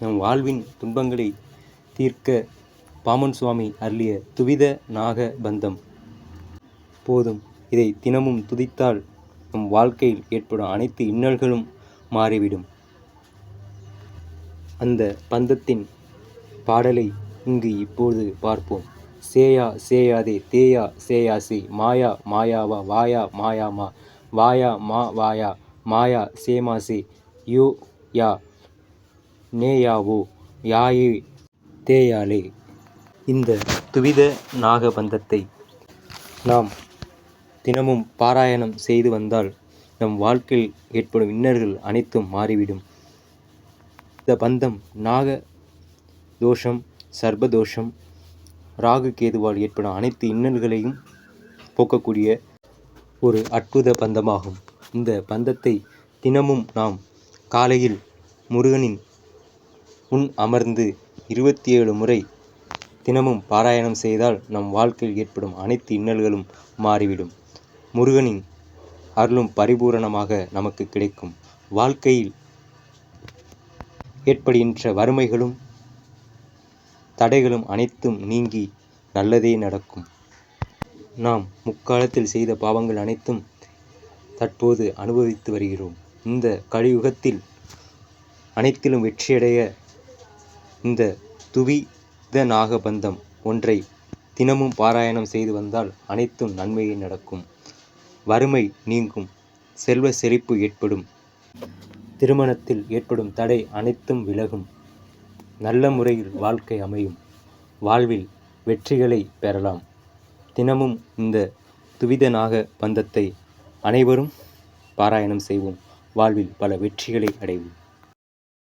நம் வாழ்வின் துன்பங்களை தீர்க்க பாமன் சுவாமி அருளிய துவித நாக பந்தம். போதும் இதை தினமும் துதித்தால் நம் வாழ்க்கையில் ஏற்படும் அனைத்து இன்னல்களும் மாறிவிடும். அந்த பந்தத்தின் பாடலை இங்கு இப்போது பார்ப்போம். சேயா சேயாதே தேயா சேயாசி மாயா மாயாவா வாயா மாயாமா வாயா மா வாயா மாயா சேமாசே யோ யா நேயாவோ யாயே தேயாலே. இந்த துவித நாகபந்தத்தை நாம் தினமும் பாராயணம் செய்து வந்தால் நம் வாழ்க்கையில் ஏற்படும் இன்னல்கள் அனைத்தும் மாறிவிடும். இந்த பந்தம் நாக தோஷம் சர்பதோஷம் ராகு கேதுவால் ஏற்படும் அனைத்து இன்னல்களையும் போக்கக்கூடிய ஒரு அற்புத பந்தமாகும். இந்த பந்தத்தை தினமும் நாம் காலையில் முருகனின் முன் அமர்ந்து இருபத்தி ஏழு முறை தினமும் பாராயணம் செய்தால் நம் வாழ்க்கையில் ஏற்படும் அனைத்து இன்னல்களும் மாறிவிடும். முருகனின் அருளும் பரிபூரணமாக நமக்கு கிடைக்கும். வாழ்க்கையில் ஏற்படுகின்ற வறுமைகளும் தடைகளும் அனைத்தும் நீங்கி நல்லதே நடக்கும். நாம் முக்காலத்தில் செய்த பாவங்கள் அனைத்தும் தற்போது அனுபவித்து வருகிறோம். இந்த கலியுகத்தில் அனைத்திலும் வெற்றியடைய இந்த துவித நாகபந்தம் ஒன்றை தினமும் பாராயணம் செய்து வந்தால் அனைத்தும் நன்மையே நடக்கும். வறுமை நீங்கும் செல்வ செழிப்பு ஏற்படும் திருமணத்தில் ஏற்படும் தடை அனைத்தும் விலகும். நல்ல முறையில் வாழ்க்கை அமையும். வாழ்வில் வெற்றிகளை பெறலாம். தினமும் இந்த துவித நாக பந்தத்தை அனைவரும் பாராயணம் செய்வோம். வாழ்வில் பல வெற்றிகளை அடைவோம்.